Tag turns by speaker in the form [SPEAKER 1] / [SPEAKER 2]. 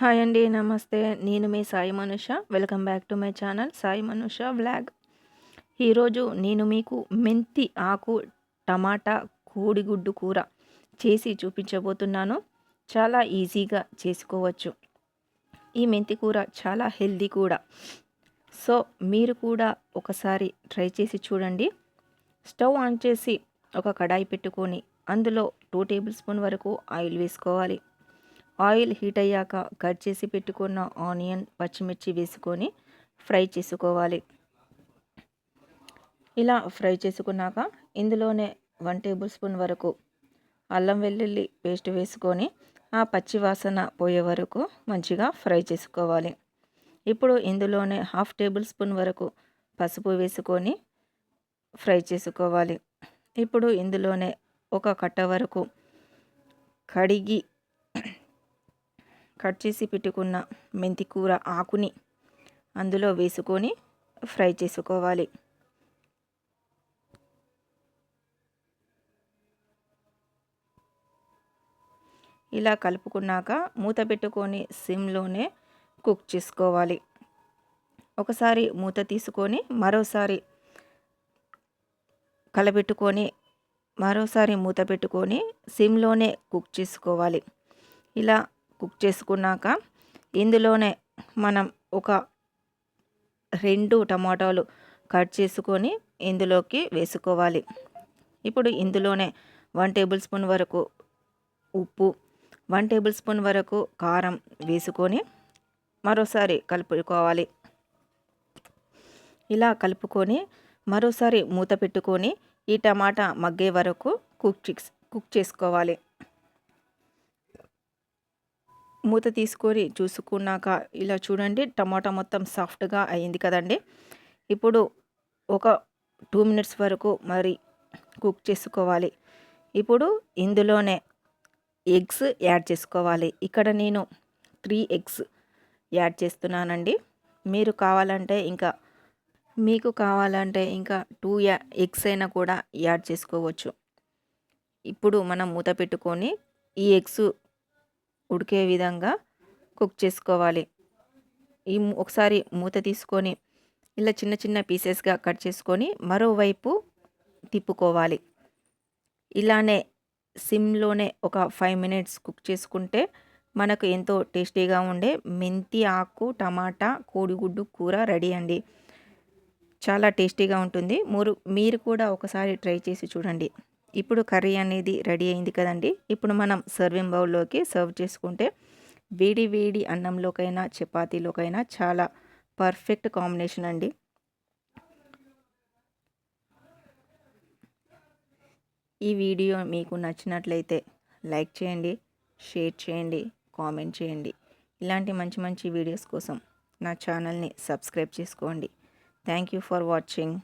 [SPEAKER 1] Hi అండి నమస్తే. నేను మీ Sai Manusha. Welcome back to my channel Sai Manusha vlog. ఈరోజు నేను మీకు మెంతి ఆకు టమాటా కోడిగుడ్డు కూర చేసి చూపించబోతున్నాను. చాలా ఈజీగా చేసుకోవచ్చు. ఈ మెంతి కూర చాలా హెల్దీ కూడా. సో మీరు కూడా ఒకసారి ట్రై చేసి చూడండి. స్టవ్ ఆన్ చేసి ఒక కడాయి పెట్టుకొని అందులో టూ టేబుల్ స్పూన్ వరకు ఆయిల్ వేసుకోవాలి. ఆయిల్ హీట్ అయ్యాక కట్ చేసి పెట్టుకున్న ఆనియన్ పచ్చిమిర్చి వేసుకొని ఫ్రై చేసుకోవాలి. ఇలా ఫ్రై చేసుకున్నాక ఇందులోనే వన్ టేబుల్ స్పూన్ వరకు అల్లం వెల్లుల్లి పేస్ట్ వేసుకొని ఆ పచ్చి వాసన పోయే వరకు మంచిగా ఫ్రై చేసుకోవాలి. ఇప్పుడు ఇందులోనే హాఫ్ టేబుల్ స్పూన్ వరకు పసుపు వేసుకొని ఫ్రై చేసుకోవాలి. ఇప్పుడు ఇందులోనే ఒక కట్ట వరకు కడిగి కట్ చేసి పెట్టుకున్న మెంతికూర ఆకుని అందులో వేసుకొని ఫ్రై చేసుకోవాలి. ఇలా కలుపుకున్నాక మూత పెట్టుకొని సిమ్లోనే కుక్ చేసుకోవాలి. ఒకసారి మూత తీసుకొని మరోసారి కలబెట్టుకొని మరోసారి మూత పెట్టుకొని సిమ్లోనే కుక్ చేసుకోవాలి. ఇలా కుక్ చేసుకున్నాక ఇందులోనే మనం ఒక రెండు టమాటాలు కట్ చేసుకొని ఇందులోకి వేసుకోవాలి. ఇప్పుడు ఇందులోనే వన్ టేబుల్ స్పూన్ వరకు ఉప్పు వన్ టేబుల్ స్పూన్ వరకు కారం వేసుకొని మరోసారి కలుపుకోవాలి. ఇలా కలుపుకొని మరోసారి మూత పెట్టుకొని ఈ టమాటా మగ్గే వరకు కుక్ కుక్ చేసుకోవాలి. మూత తీసుకొని చూసుకున్నాక ఇలా చూడండి టమాటా మొత్తం సాఫ్ట్గా అయింది కదండి. ఇప్పుడు ఒక టూ మినిట్స్ వరకు మరి కుక్ చేసుకోవాలి. ఇప్పుడు ఇందులోనే ఎగ్స్ యాడ్ చేసుకోవాలి. ఇక్కడ నేను త్రీ ఎగ్స్ యాడ్ చేస్తున్నానండి. మీరు కావాలంటే ఇంకా మీకు కావాలంటే ఇంకా టూ యా ఎగ్స్ అయినా కూడా యాడ్ చేసుకోవచ్చు. ఇప్పుడు మనం మూత పెట్టుకొని ఈ ఎగ్స్ ఉడికే విధంగా కుక్ చేసుకోవాలి. ఈ ఒకసారి మూత తీసుకొని ఇలా చిన్న చిన్న పీసెస్గా కట్ చేసుకొని మరోవైపు తిప్పుకోవాలి. ఇలానే సిమ్లోనే ఒక ఫైవ్ మినిట్స్ కుక్ చేసుకుంటే మనకు ఎంతో టేస్టీగా ఉండే మెంతి ఆకు టమాటా కోడిగుడ్డు కూర రెడీ అండి. చాలా టేస్టీగా ఉంటుంది. మీరు మీరు కూడా ఒకసారి ట్రై చేసి చూడండి. ఇప్పుడు కర్రీ అనేది రెడీ అయింది కదండి. ఇప్పుడు మనం సర్వింగ్ బౌల్లోకి సర్వ్ చేసుకుంటే వేడి వేడి అన్నంలోకైనా చపాతీలోకైనా చాలా పర్ఫెక్ట్ కాంబినేషన్ అండి. ఈ వీడియో మీకు నచ్చినట్లయితే లైక్ చేయండి షేర్ చేయండి కామెంట్ చేయండి. ఇలాంటి మంచి మంచి వీడియోస్ కోసం నా ఛానల్ని సబ్స్క్రైబ్ చేసుకోండి. Thank you for watching.